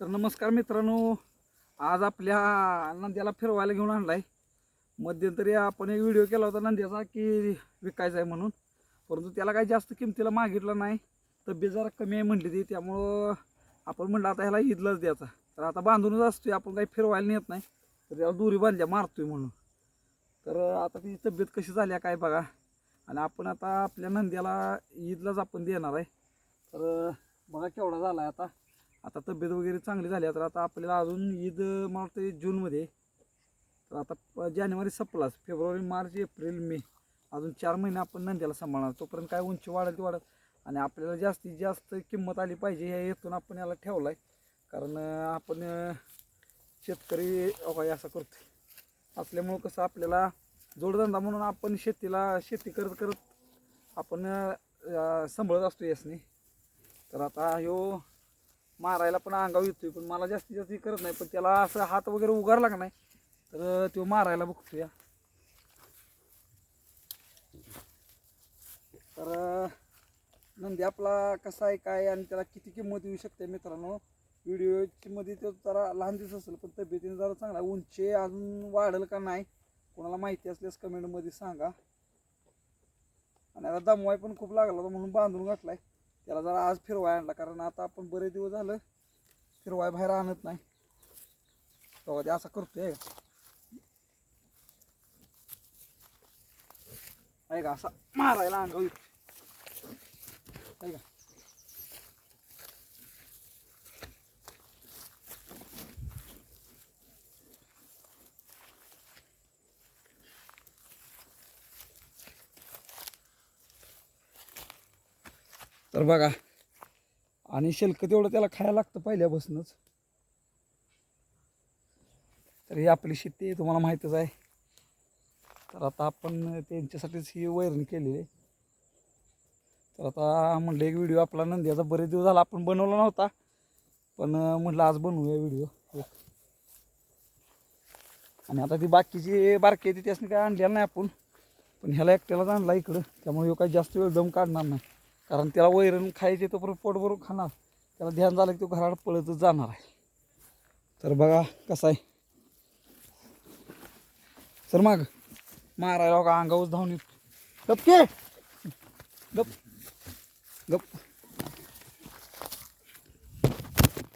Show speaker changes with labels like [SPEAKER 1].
[SPEAKER 1] तर नमस्कार मित्रांनो आज आपल्या नंद्याला फिरवायला घेऊन आणलाय. मध्यंतरी आपण एक व्हिडिओ केला होता नंद्याचा की विकायचा आहे म्हणून. परंतु त्याला काही जास्त किमतीला मागितलं नाही. तब्येत जरा कमी आहे म्हटली ती त्यामुळं आपण म्हणलं आता ह्याला ईदलाच द्यायचा. तर आता बांधूनच असतोय आपण काही फिरवायला नेत नाही. तर त्याला दोरी बांधल्या मारतोय म्हणून. तर आता तिची तब्येत कशी झाली आहे काय बघा. आणि आपण आता आपल्या नंद्याला ईदलाच आपण देणार आहे. तर बघा केवढा झाला आहे आता. आता तब्येत वगैरे चांगली झाली आहे. तर आता आपल्याला अजून ईद मला वाटतं जूनमध्ये. तर आता जानेवारी संपलाच. फेब्रुवारी मार्च एप्रिल मे. अजून चार महिने आपण नंद्याला सांभाळणार. तोपर्यंत काय उंची वाढत ती वाढत आणि आपल्याला जास्तीत जास्त किंमत आली पाहिजे ह्या हेतून आपण याला ठेवला आहे कारण आपण शेतकरी अहो, असं करतो असल्यामुळं कसं आपल्याला जोडधंदा म्हणून आपण शेतीला शेती करत करत आपण सांभाळत असतो यासने. तर आता ह्यो मारायला पण अंगावर येतोय पण मला जास्तीत जास्त करत नाही पण त्याला असं हात वगैरे उगारला का नाही तर तो मारायला बघतो या तर नंदी आपला कसा आहे काय आणि त्याला किती किंमत येऊ शकते मित्रांनो? व्हिडिओची मध्ये तो जरा लहान दिसत असेल पण तब्येतीने जरा चांगला उंची अजून वाढेल का नाही कोणाला माहिती असल्यास कमेंटमध्ये सांगा. आणि आता दमवाय पण खूप लागला होता म्हणून बांधून घातलाय. त्याला जरा आज फिरवाय आणला कारण आता आपण बरेच दिवस झालं फिरवाय बाहेर आणत नाही. तेव्हा ते असा करतोय. का आहे का असा मारायला अंगावर येतोय. आहे का तर बघा. आणि शेल्क तेवढं त्याला खायला लागतं पहिल्यापासूनच. तर ही आपली शेती तुम्हाला माहीतच आहे. तर आता आपण त्यांच्यासाठीच ही वैरणी केलेली आहे. तर आता म्हणलं एक व्हिडिओ आपला नंद्याचा बरेच दिवस झाला आपण बनवला नव्हता. पण म्हटलं आज बनवूया व्हिडिओ. आणि आता ती बाकीची बारकी आहे ती त्यासनी काय आणलेलं नाही आपण. पण ह्याला एकट्यालाच आणला इकडं. त्यामुळे ह्यो काही जास्त वेळ दम काढणार नाही. कारण त्याला वैरण खायचे तोपर्यंत परत खाणार. त्याला ध्यान झालं की तो घरात पळतच जाणार आहे. तर बघा कसं आहे. सर मग. मारायला का अंगावर धावून येत. गप के गप. गप.